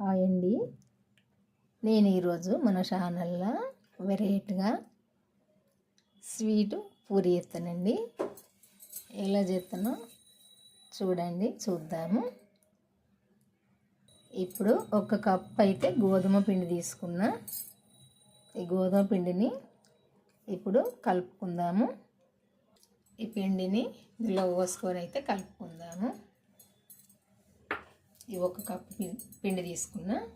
Hi అండి. నేను ఈరోజు మన ఛానల్లో వెరైటీగా స్వీట్ పూరి చేస్తానండి. ఎలా చేస్తానో చూడండి చూద్దాము. ఇప్పుడు ఒక కప్ అయితే గోధుమ పిండి తీసుకున్న. ఈ గోధుమ పిండిని ఇప్పుడు కలుపుకుందాము. ఈ పిండిని ఇందులో పోసుకొని అయితే కలుపుకుందాము. ఈ ఒక కప్పు పిండి తీసుకున్న.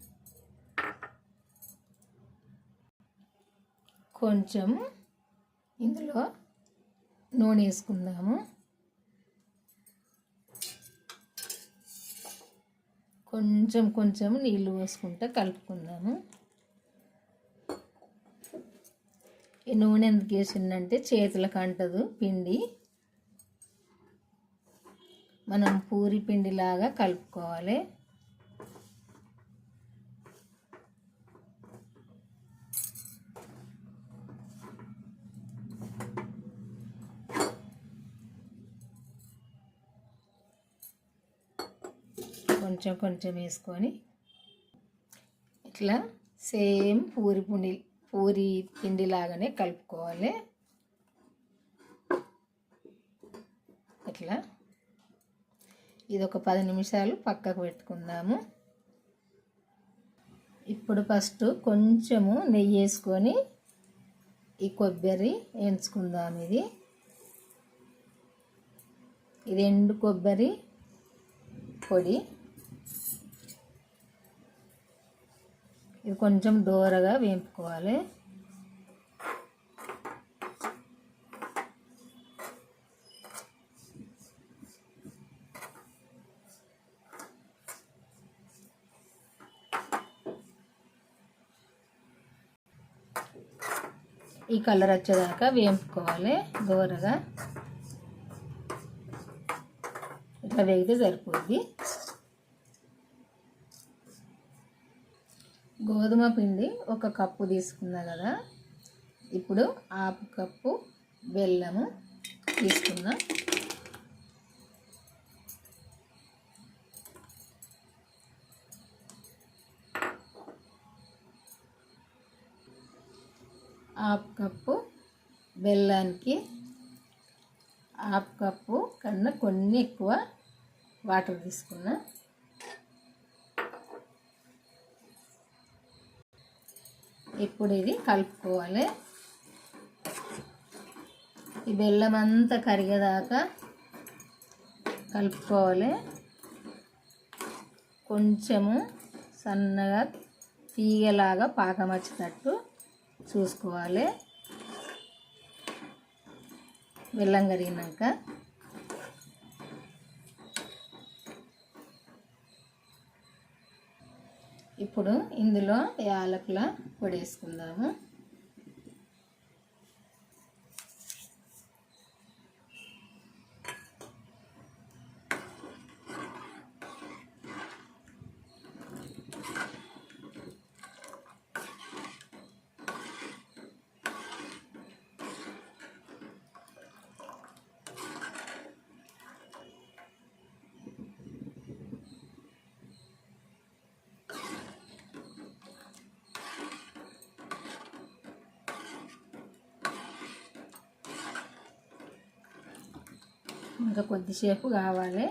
కొంచెం ఇందులో నూనె వేసుకుందాము. కొంచెం కొంచెం నీళ్ళు పోసుకుంటూ కలుపుకుందాము. ఈ నూనె ఎందుకు వేసిందంటే చేతులకు అంటదు పిండి. మనం పూరి పిండిలాగా కలుపుకోవాలి. కొంచెం కొంచెం వేసుకొని ఇట్లా సేమ్ పూరి పిండి పూరి పిండి లాగానే కలుపుకోవాలి. ఇట్లా ఇది ఒక పది నిమిషాలు పక్కకు పెట్టుకుందాము. ఇప్పుడు ఫస్ట్ కొంచెము నెయ్యి వేసుకొని ఈ కొబ్బరి వేయించుకుందాం ఇది. ఇది ఎండు కొబ్బరి పొడి. ఇది కొంచెం దూరగా వేపుకోవాలి ఈ కలర్ వచ్చేదాకా వేపుకోవాలి దూరగా. ఇట్లా వేగితే సరిపోద్ది. గోధుమ పిండి ఒక కప్పు తీసుకున్నా కదా. ఇప్పుడు ఆపు కప్పు బెల్లము తీసుకున్నా. హాఫ్ కప్పు బెల్లానికి హాఫ్ కప్పు కన్నా కొన్ని ఎక్కువ వాటర్ తీసుకున్నా. ఇప్పుడు ఇది కలుపుకోవాలి. ఈ బెల్లం అంతా కరిగేదాకా కలుపుకోవాలి. కొంచెము సన్నగా తీగలాగా పాకం వచ్చేటట్టు చూసుకోవాలి. బెల్లం కరిగినాక. ఇప్పుడు ఇందులో యాలకుల పొడి వేసుకుందాము. ఇంకా కొద్దిసేపు కావాలి.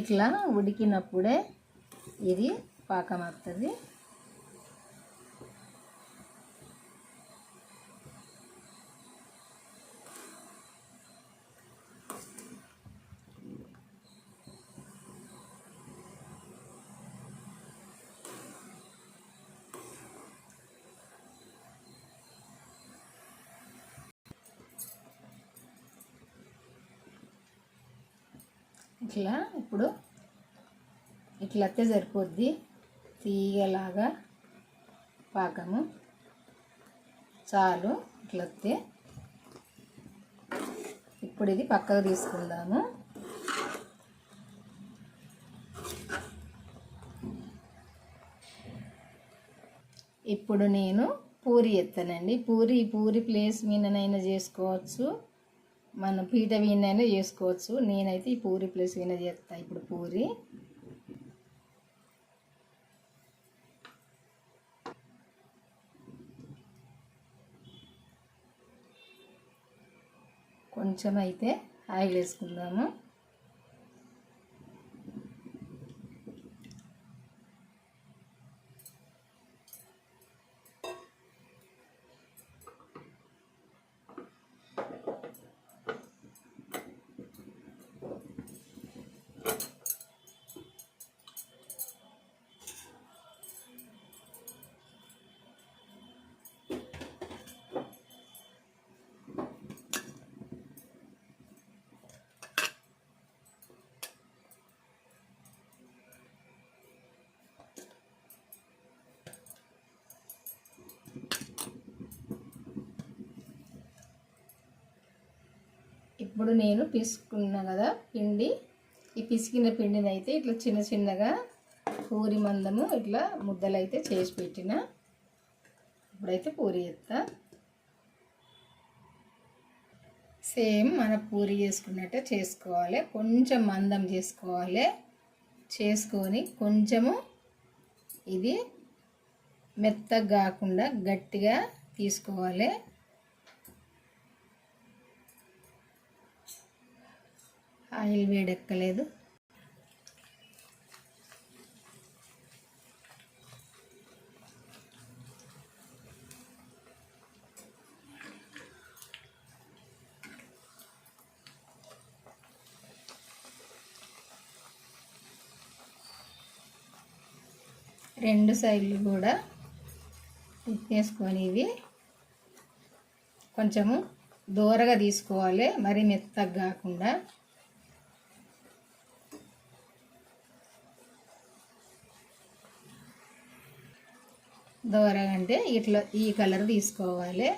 ఇట్లా ఉడికినప్పుడే ఇది పాకం ఇట్లా ఇప్పుడు ఇట్లా అయితే సరిపోద్ది. తీగలాగా పాకము. చాలు ఇట్లా వస్తే ఇప్పుడు ఇది పక్కకు తీసుకుందాము. ఇప్పుడు నేను పూరి ఎత్తానండి. పూరి పూరి ప్లేస్ మీదనైనా చేసుకోవచ్చు. మనం పీట వీణైనా చేసుకోవచ్చు. నేనైతే ఈ పూరి ప్లస్ వీణ చేస్తా. ఇప్పుడు పూరి. కొంచెం అయితే ఆయిల్ వేసుకుందాము. ఇప్పుడు నేను పిసుకున్నా కదా పిండి. ఈ పిసికిన పిండిని అయితే ఇట్లా చిన్న చిన్నగా పూరి మందము ఇట్లా ముద్దలు అయితే చేసి పెట్టిన. ఇప్పుడైతే పూరి ఎత్తా సేమ్ మన పూరి చేసుకున్నట్టే చేసుకోవాలి. కొంచెం మందం చేసుకోవాలి. చేసుకొని కొంచెము ఇది మెత్తగా కాకుండా గట్టిగా తీసుకోవాలి. ఆయిల్ వేడెక్కలేదు. రెండు సైడ్లు కూడా తిప్పేసుకొని ఇవి కొంచెము దూరగా తీసుకోవాలి మరి మెత్తగా కాకుండా. దూరగా అంటే ఇట్లా ఈ కలర్ తీసుకోవాలి.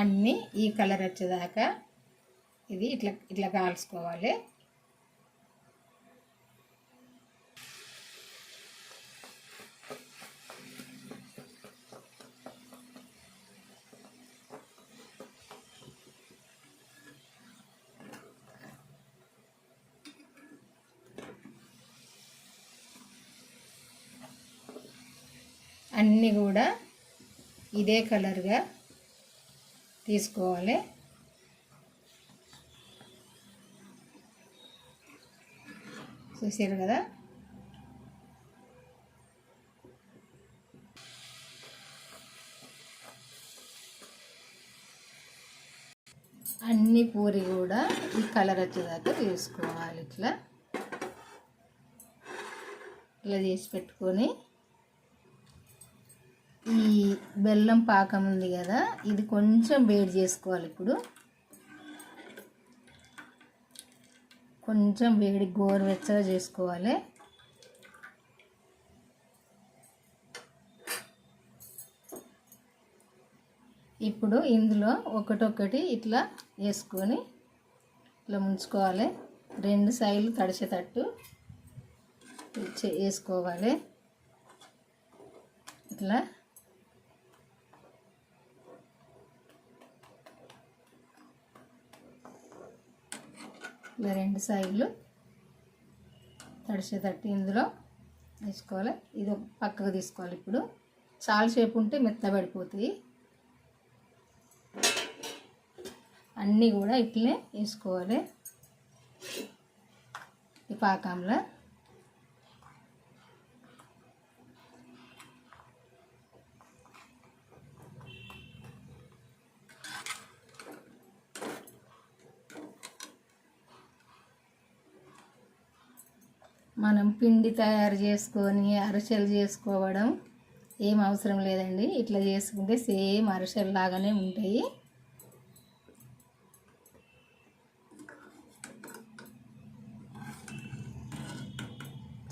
అన్నీ ఈ కలర్ వచ్చేదాకా ఇది ఇట్లా ఇట్లా కాల్చుకోవాలి. అన్నీ కూడా ఇదే కలర్గా తీసుకోవాలి. చూసారు కదా? అన్ని పూరి కూడా ఈ కలర్ వచ్చేదాకా తీసుకోవాలి ఇట్లా. ఇట్లా చేసి పెట్టుకొని ఈ బెల్లం పాకం ఉంది కదా ఇది కొంచెం వేడి చేసుకోవాలి ఇప్పుడు. కొంచెం వేడి గోరువెచ్చగా చేసుకోవాలి. ఇప్పుడు ఇందులో ఒకటొకటి ఇట్లా వేసుకొని ఇట్లా ముంచుకోవాలి. రెండు సైడ్లు తడిచేటట్టు వేసుకోవాలి. ఇట్లా ఇలా రెండు సైడ్లు తడిచేటట్టు ఇందులో వేసుకోవాలి. ఇది పక్కకు తీసుకోవాలి ఇప్పుడు. చాలా సేపు ఉంటే మెత్తబడిపోతాయి అన్నీ కూడా ఇట్లే వేసుకోవాలి. ఈ పాకంలో మనం పిండి తయారు చేసుకొని అరిసెలు చేసుకోవడం ఏం అవసరం లేదండి. ఇట్లా చేసుకుంటే సేమ్ అరిసెలు లాగానే ఉంటాయి.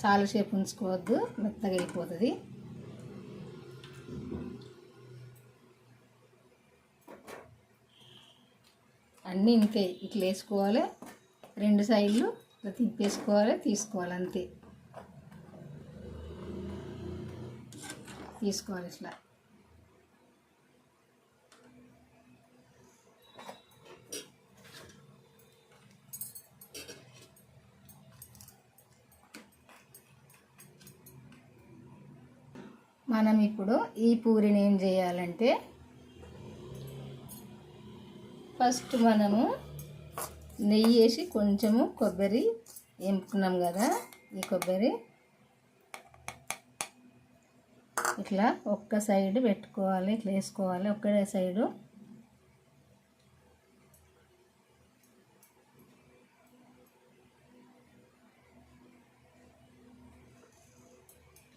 చాలాసేపు ఉంచుకోవద్దు మెత్తగా అయిపోతుంది. అన్నీ ఇంతే. ఇట్లా వేసుకోవాలి. రెండు సైడ్లు ఇట్లా తిప్పేసుకోవాలి తీసుకోవాలి అంతే. తీసుకోవాలి ఇట్లా. మనం ఇప్పుడు ఈ పూరిని ఏం చేయాలంటే ఫస్ట్ మనము నెయ్యి వేసి కొంచెము కొబ్బరి ఎంపుకున్నాం కదా ఈ కొబ్బరి. ఇట్లా ఒక్క సైడ్ పెట్టుకోవాలి ఇట్లా వేసుకోవాలి ఒక్కడే సైడు.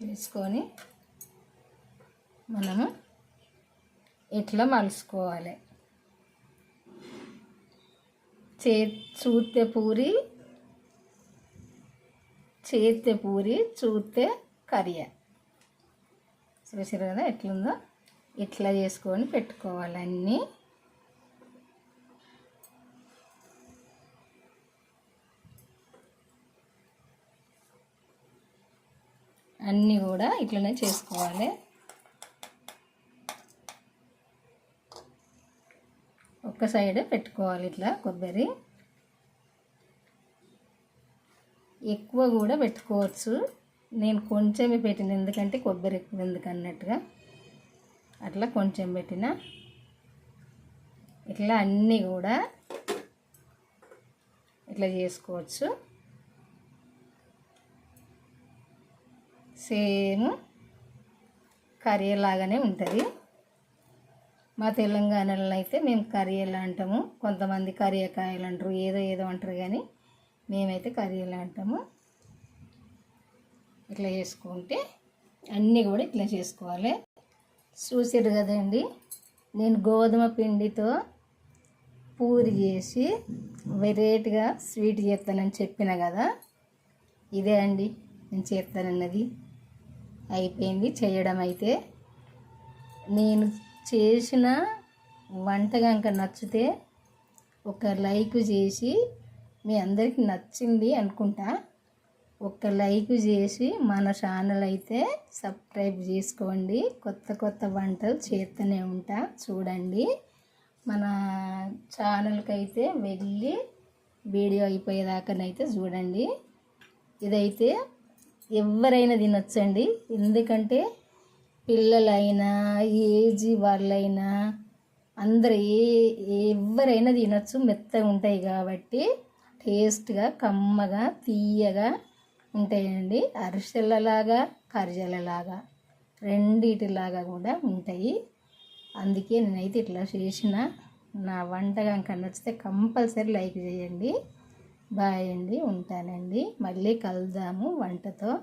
వేసుకొని మనము ఇట్లా మలుసుకోవాలి. చే చూస్తే పూరి చేస్తే పూరి చూస్తే కరియా చూసారు కదా ఎట్లుందో? ఇట్లా చేసుకొని పెట్టుకోవాలి అన్నీ. అన్నీ కూడా ఇట్లనే చేసుకోవాలి. ఒక్క సైడ్ పెట్టుకోవాలి ఇట్లా కొబ్బరి. ఎక్కువ కూడా పెట్టుకోవచ్చు. నేను కొంచెమే పెట్టిన ఎందుకంటే కొబ్బరి ఎక్కువ ఎందుకు అన్నట్టుగా. అట్లా కొంచెం పెట్టిన. ఇట్లా అన్నీ కూడా ఇట్లా చేసుకోవచ్చు. సేమ్ కర్రీ లాగానే ఉంటుంది. మా తెలంగాణలో అయితే మేము కర్రీలు అంటాము. కొంతమంది కరియాకాయలు అంటారు ఏదో ఏదో అంటారు కానీ మేమైతే కర్రీలు అంటాము. ఇట్లా చేసుకుంటే అన్నీ కూడా ఇట్లా చేసుకోవాలి. చూసారు కదండి నేను గోధుమ పిండితో పూరి చేసి వెరైటీగా స్వీట్ చేస్తానని చెప్పిన కదా ఇదే అండి నేను చేస్తానన్నది. అయిపోయింది చేయడం అయితే. నేను చేసిన వంట కనుక నచ్చితే ఒక లైక్ చేసి మీ అందరికి నచ్చింది అనుకుంటా. ఒక లైక్ చేసి మన ఛానల్ అయితే సబ్స్క్రైబ్ చేసుకోండి. కొత్త కొత్త వంటలు చేస్తూనే ఉంటా. చూడండి. మన ఛానల్కి అయితే వెళ్ళి వీడియో అయిపోయేదాకానైతే చూడండి. ఇదైతే ఎవరైనా తినొచ్చండి. ఎందుకంటే పిల్లలైనా ఏజీ వాళ్ళైనా అందరు ఏ ఎవరైనా తినొచ్చు. మెత్తగా ఉంటాయి కాబట్టి టేస్ట్గా కమ్మగా తీయగా ఉంటాయండి. అరిసెలలాగా కరిజలలాగా రెండిటిలాగా కూడా ఉంటాయి. అందుకే నేనైతే ఇట్లా చేసిన. నా వంట కనుక నచ్చితే కంపల్సరీ లైక్ చేయండి. బాయ్ అండి ఉంటానండి. మళ్ళీ కలుద్దాము వంటతో.